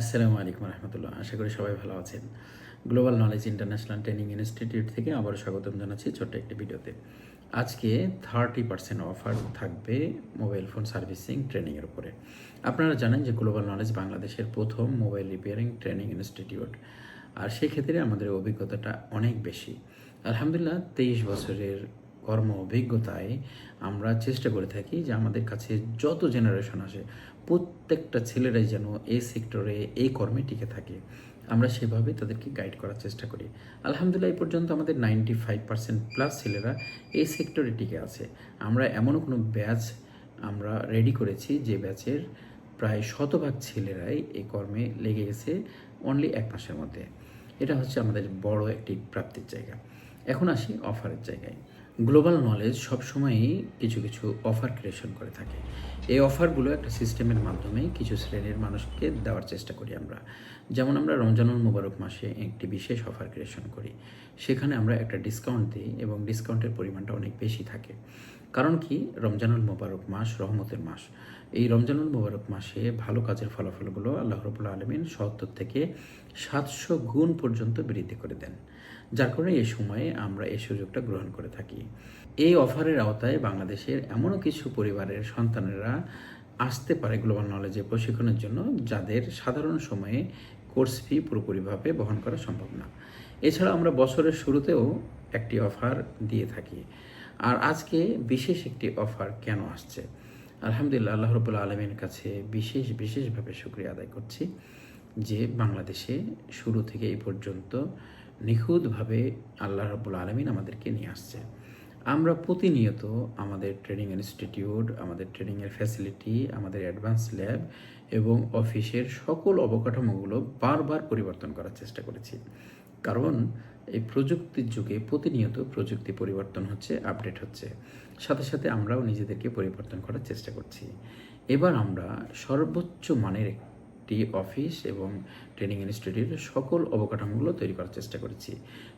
আসসালামু আলাইকুম রহমতুল্লাহ। আশা করি সবাই ভালো আছেন। Global knowledge international training institute থেকে আবারও স্বাগতম জানাচ্ছি ছোট্ট একটি ভিডিওতে। আজকে থার্টি পার্সেন্ট অফার থাকবে মোবাইল ফোন সার্ভিসিং ট্রেনিংয়ের উপরে। আপনারা জানেন যে গ্লোবাল নলেজ বাংলাদেশের প্রথম মোবাইল রিপেয়ারিং ট্রেনিং ইনস্টিটিউট আর সেক্ষেত্রে আমাদের অভিজ্ঞতাটা অনেক বেশি। আলহামদুলিল্লাহ, তেইশ বছরের কর্ম অভিজ্ঞতায় আমরা চেষ্টা করে থাকি যে আমাদের কাছে যত জেনারেশন আসে, প্রত্যেকটা ছেলেরাই যেন এই সেক্টরে এই কর্মে টিকে থাকে। আমরা সেভাবে তাদেরকে গাইড করার চেষ্টা করি। আলহামদুলিল্লাহ, এই পর্যন্ত আমাদের নাইনটি ফাইভ পার্সেন্ট প্লাস ছেলেরা এই সেক্টরে টিকে আছে। আমরা এমনও কোনো ব্যাচ আমরা রেডি করেছি যে ব্যাচের প্রায় শতভাগ ছেলেরাই এই কর্মে লেগে গেছে অনলি এক মাসের মধ্যে। এটা হচ্ছে আমাদের বড় একটি প্রাপ্তির জায়গা। এখন আসি অফারের জায়গায়। গ্লোবাল নলেজ সবসময়ই কিছু কিছু অফার ক্রিয়েশন করে থাকে। এই অফারগুলো একটা সিস্টেমের মাধ্যমে কিছু শ্রেণির মানুষকে দেওয়ার চেষ্টা করি আমরা। যেমন আমরা রমজানুল মোবারক মাসে একটি বিশেষ অফার ক্রিয়েশন করি। সেখানে আমরা একটা ডিসকাউন্ট দিই এবং ডিসকাউন্টের পরিমাণটা অনেক বেশি থাকে। কারণ কি? রমজানুল মোবারক মাস রহমতের মাস। এই রমজানুল মোবারক মাসে ভালো কাজের ফলাফলগুলো আল্লাহ রবুল্লা আলমিন সত্তর থেকে সাতশো গুণ পর্যন্ত বৃদ্ধি করে দেন। যার কারণে এই সময়ে আমরা এই সুযোগটা গ্রহণ করে থাকি। এই অফারের আওতায় বাংলাদেশের এমনও কিছু পরিবারের সন্তানেরা আসতে পারে গ্লোবাল নলেজে প্রশিক্ষণের জন্য, যাদের সাধারণ সময়ে কোর্স ফি পুরোপুরিভাবে বহন করা সম্ভব না। এছাড়া আমরা বছরের শুরুতেও একটি অফার দিয়ে থাকি। আর আজকে বিশেষ একটি অফার কেন আসছে? আলহামদুলিল্লাহ, আল্লাহ রবুল্লা আলমীর কাছে বিশেষ, বিশেষভাবে শুক্রিয়া আদায় করছি যে বাংলাদেশে শুরু থেকে এই পর্যন্ত নিখুঁতভাবে আল্লাহ রবুল আলমিন আমাদেরকে নিয়ে আসছে। আমরা প্রতিনিয়ত আমাদের ট্রেনিং ইনস্টিটিউট, আমাদের ট্রেনিংয়ের ফ্যাসিলিটি আমাদের অ্যাডভান্স ল্যাব এবং অফিসের সকল অবকাঠামোগুলো বারবার পরিবর্তন করার চেষ্টা করেছি। কারণ এই প্রযুক্তির যুগে প্রতিনিয়ত প্রযুক্তি পরিবর্তন হচ্ছে আপডেট হচ্ছে। সাথে সাথে আমরাও নিজেদেরকে পরিবর্তন করার চেষ্টা করছি। এবার আমরা সর্বোচ্চ মানের একটি অফিস এবং ট্রেনিং ইনস্টিটিউটের সকল অবকাঠামোগুলো তৈরি করার চেষ্টা করেছি।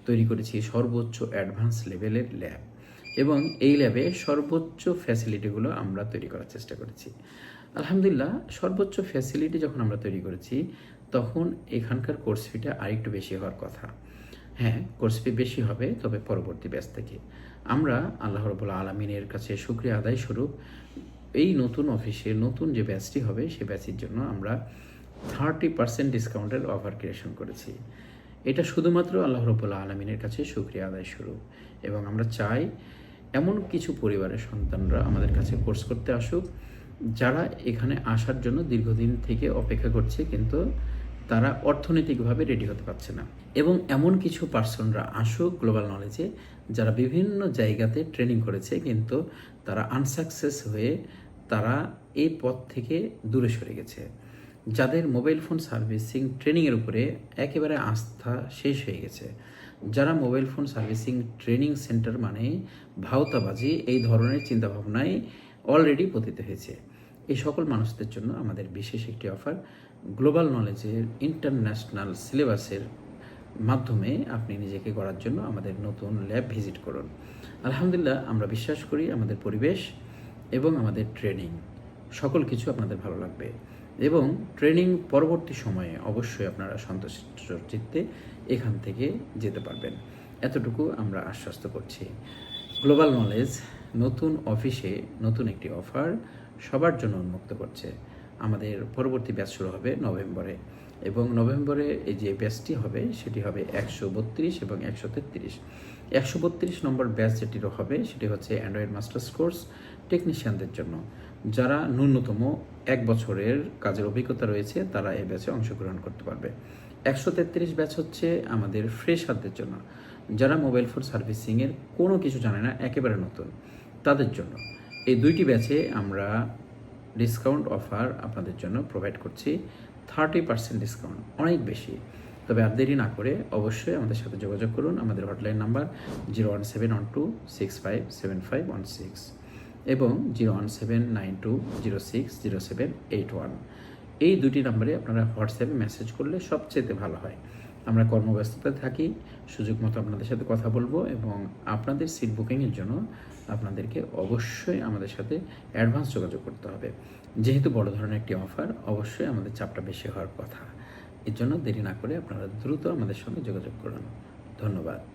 তৈরি করেছি সর্বোচ্চ অ্যাডভান্স লেভেলের ল্যাব এবং এই ল্যাবে সর্বোচ্চ ফ্যাসিলিটিগুলো আমরা তৈরি করার চেষ্টা করেছি। আলহামদুলিল্লাহ, সর্বোচ্চ ফ্যাসিলিটি যখন আমরা তৈরি করেছি, তখন এখানকার কোর্স ফিটা আরেকটু বেশি হওয়ার কথা। হ্যাঁ কোর্স ফি বেশি হবে, তবে পরবর্তী ব্যাচ থেকে। আমরা আল্লাহ রবুল্লা আলমিনের কাছে সুক্রিয়া আদায় স্বরূপ এই নতুন অফিসে নতুন যে ব্যাচটি হবে সেই ব্যাচের জন্য আমরা থার্টি পার্সেন্ট ডিসকাউন্টের অফার ক্রিয়েশন করেছি। এটা শুধুমাত্র আল্লাহ রবুল্লা আলমিনের কাছে সুক্রিয়া আদায় শুরু এবং আমরা চাই এমন কিছু পরিবারের সন্তানরা আমাদের কাছে কোর্স করতে আসুক, যারা এখানে আসার জন্য দীর্ঘদিন থেকে অপেক্ষা করছে, কিন্তু তারা অর্থনৈতিকভাবে রেডি হতে পারছে না। এবং এমন কিছু পার্সনরা আসুক গ্লোবাল নলেজে যারা বিভিন্ন জায়গাতে ট্রেনিং করেছে, কিন্তু তারা আনসাকসেস হয়ে তারা এই পথ থেকে দূরে সরে গেছে। যাদের মোবাইল ফোন সার্ভিসিং ট্রেনিংয়ের উপরে একেবারে আস্থা শেষ হয়ে গেছে। যারা mobile phone servicing training centre মানে ভাওতাবাজি, এই ধরনের চিন্তাভাবনায় অলরেডি পতিত হয়েছে। এই সকল মানুষদের জন্য আমাদের বিশেষ একটি অফার গ্লোবাল নলেজের ইন্টারন্যাশনাল সিলেবাসের মাধ্যমে আপনি নিজেকে গড়ার জন্য আমাদের নতুন ল্যাব ভিজিট করুন। আলহামদুলিল্লাহ, আমরা বিশ্বাস করি আমাদের পরিবেশ এবং আমাদের ট্রেনিং সকল কিছু আপনাদের ভালো লাগবে। এবং ট্রেনিং পরবর্তী সময়ে অবশ্যই আপনারা সন্তুষ্ট এখান থেকে যেতে পারবেন। এতটুকু আমরা আশ্বস্ত করছি। গ্লোবাল নলেজ নতুন অফিসে নতুন একটি অফার সবার জন্য উন্মুক্ত করছে। আমাদের পরবর্তী ব্যাচ শুরু হবে নভেম্বরে এবং নভেম্বরে এই যে ব্যাচটি হবে, সেটি হবে একশো বত্রিশ এবং একশো তেত্রিশ। একশো বত্রিশ নম্বর ব্যাচ যেটি হবে, সেটি হচ্ছে অ্যান্ড্রয়েড মাস্টার্স কোর্স টেকনিশিয়ানদের জন্য। যারা ন্যূনতম এক বছরের কাজের অভিজ্ঞতা রয়েছে, তারা এই ব্যাচে অংশগ্রহণ করতে পারবে। একশো তেত্রিশ ব্যাচ হচ্ছে আমাদের ফ্রেশারদের জন্য। যারা মোবাইল ফোন সার্ভিসিংয়ের কোনো কিছু জানে না, একেবারে নতুন, তাদের জন্য। এই দুইটি ব্যাচে আমরা ডিসকাউন্ট অফার আপনাদের জন্য প্রোভাইড করছি। থার্টি পার্সেন্ট ডিসকাউন্ট অনেক বেশি। তবে আর দেরি না করে অবশ্যই আমাদের সাথে যোগাযোগ করুন। আমাদের hotline number zero one seven one two six five seven five one six এবং zero one seven nine two zero six zero seven eight one এই দুটি নাম্বারে আপনারা হোয়াটসঅ্যাপে মেসেজ করলে সবচেয়ে ভালো হয়। আমরা কর্মব্যস্ততায় থাকি, সুযোগ মতো আপনাদের সাথে কথা বলব এবং আপনাদের সিট বুকিংয়ের জন্য আপনাদেরকে অবশ্যই আমাদের সাথে অ্যাডভান্স যোগাযোগ করতে হবে। যেহেতু বড় ধরনের একটি অফার অবশ্যই আমাদের চাপটা বেশি হওয়ার কথা। এর জন্য দেরি না করে আপনারা দ্রুত আমাদের সঙ্গে যোগাযোগ করুন। ধন্যবাদ।